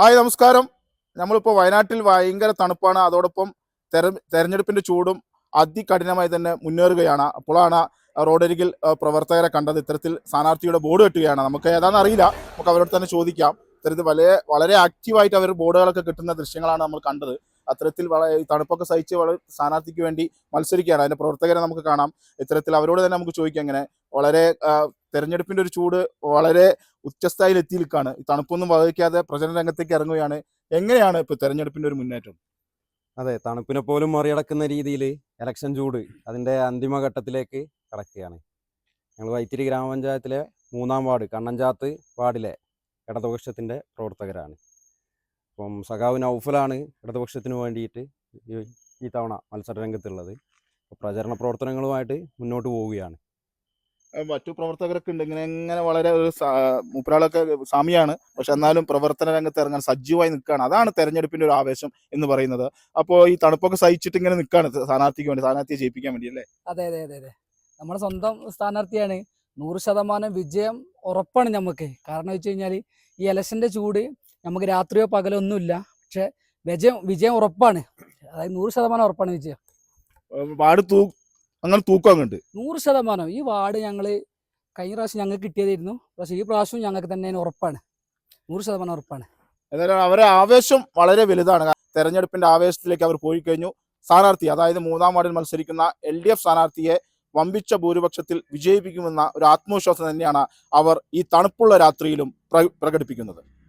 Hi നമസ്കാരം. നമ്മളിപ്പോൾ വയനാട്ടിൽ ഭയങ്കര തണുപ്പാണ്. അതോടൊപ്പം തെര തെരഞ്ഞെടുപ്പിന്റെ ചൂടും അതികഠിനമായി തന്നെ മുന്നേറുകയാണ്. അപ്പോഴാണ് റോഡരികിൽ പ്രവർത്തകരെ കണ്ടത്. ഇത്തരത്തിൽ സ്ഥാനാർത്ഥിയുടെ ബോർഡ് കെട്ടുകയാണ്. നമുക്ക് ഏതാണെന്ന് അറിയില്ല. നമുക്ക് അവരോട് തന്നെ ചോദിക്കാം. ഇത്തരത്തിൽ വളരെ വളരെ ആക്റ്റീവായിട്ട് അവർ ബോർഡുകളൊക്കെ കിട്ടുന്ന ദൃശ്യങ്ങളാണ് നമ്മൾ കണ്ടത്. അത്തരത്തിൽ വളരെ തണുപ്പൊക്കെ സഹിച്ച് വളരെ സ്ഥാനാർത്ഥിക്ക് വേണ്ടി മത്സരിക്കുകയാണ്. അതിന്റെ പ്രവർത്തകരെ നമുക്ക് കാണാം. ഇത്തരത്തിൽ അവരോട് തന്നെ നമുക്ക് ചോദിക്കാം അങ്ങനെ വളരെ തെരഞ്ഞെടുപ്പിന്റെ ഒരു ചൂട് വളരെ ഉച്ചസ്ഥായിൽ എത്തി നിൽക്കുകയാണ് തണുപ്പൊന്നും വഹിക്കാതെ പ്രചരണ രംഗത്തേക്ക് ഇറങ്ങുകയാണ്. എങ്ങനെയാണ് ഇപ്പൊ തെരഞ്ഞെടുപ്പിന്റെ ഒരു മുന്നേറ്റം? അതെ തണുപ്പിനെ പോലും മറികടക്കുന്ന രീതിയിൽ ഇലക്ഷൻ ചൂട് അതിന്റെ അന്തിമഘട്ടത്തിലേക്ക് കടക്കുകയാണ്. ഞങ്ങൾ വൈത്തിരി ഗ്രാമപഞ്ചായത്തിലെ മൂന്നാം വാർഡ് കണ്ണഞ്ചാത്ത് വാർഡിലെ ഇടതുപക്ഷത്തിന്റെ പ്രവർത്തകരാണ്. അപ്പം സഖാവ് നൗഫലാണ് ഇടതുപക്ഷത്തിന് വേണ്ടിയിട്ട് ഈ- തവണ മത്സര രംഗത്തുള്ളത്. പ്രചരണ പ്രവർത്തനങ്ങളുമായിട്ട് മുന്നോട്ട് പോവുകയാണ്. മറ്റു പ്രവർത്തകരൊക്കെ ഉണ്ട്. ഇങ്ങനെ എങ്ങനെ വളരെ ഒരു മൂപ്പരാളൊക്കെ സാമിയാണ്. പക്ഷെ എന്നാലും പ്രവർത്തന രംഗത്ത് ഇറങ്ങാൻ സജീവമായി നിൽക്കുകയാണ്. അതാണ് തെരഞ്ഞെടുപ്പിന്റെ ഒരു ആവേശം എന്ന് പറയുന്നത്. അപ്പോ ഈ തണുപ്പൊക്കെ സഹിച്ചിട്ട് ഇങ്ങനെ നിൽക്കുകയാണ് സ്ഥാനാർത്ഥിക്ക് വേണ്ടി സ്ഥാനാർത്ഥിയെ ജയിപ്പിക്കാൻ വേണ്ടി അല്ലേ? അതെ അതെ അതെ അതെ. നമ്മുടെ സ്വന്തം സ്ഥാനാർത്ഥിയാണ്. നൂറ് ശതമാനം വിജയം ഉറപ്പാണ് നമുക്ക്. കാരണം വെച്ച് കഴിഞ്ഞാൽ ഈ ഇലക്ഷന്റെ ചൂട് നമുക്ക് രാത്രിയോ പകലോ ഒന്നുമില്ല. പക്ഷെ വിജയം വിജയം ഉറപ്പാണ്. അതായത് നൂറ് ശതമാനം ഉറപ്പാണ് വിജയം. പാട് തൂ അങ്ങനെ തൂക്കം അങ്ങണ്ട് നൂറ് ശതമാനം. ഈ വാർഡ് ഞങ്ങൾ കഴിഞ്ഞ പ്രാവശ്യം ഞങ്ങൾക്ക് കിട്ടിയതായിരുന്നു. പക്ഷേ ഈ പ്രാവശ്യം ഞങ്ങൾക്ക് തന്നെ ഉറപ്പാണ്. നൂറ് ശതമാനം ഉറപ്പാണ്. എന്നാലും അവരെ ആവേശം വളരെ വലുതാണ്. തെരഞ്ഞെടുപ്പിന്റെ ആവേശത്തിലേക്ക് അവർ പോയി കഴിഞ്ഞു സ്ഥാനാർത്ഥി അതായത് മൂന്നാം വാർഡിൽ മത്സരിക്കുന്ന എൽ ഡി എഫ് സ്ഥാനാർത്ഥിയെ വമ്പിച്ച ഭൂരിപക്ഷത്തിൽ വിജയിപ്പിക്കുമെന്ന ഒരു ആത്മവിശ്വാസം തന്നെയാണ് അവർ ഈ തണുപ്പുള്ള രാത്രിയിലും പ്ര- പ്രകടിപ്പിക്കുന്നത്.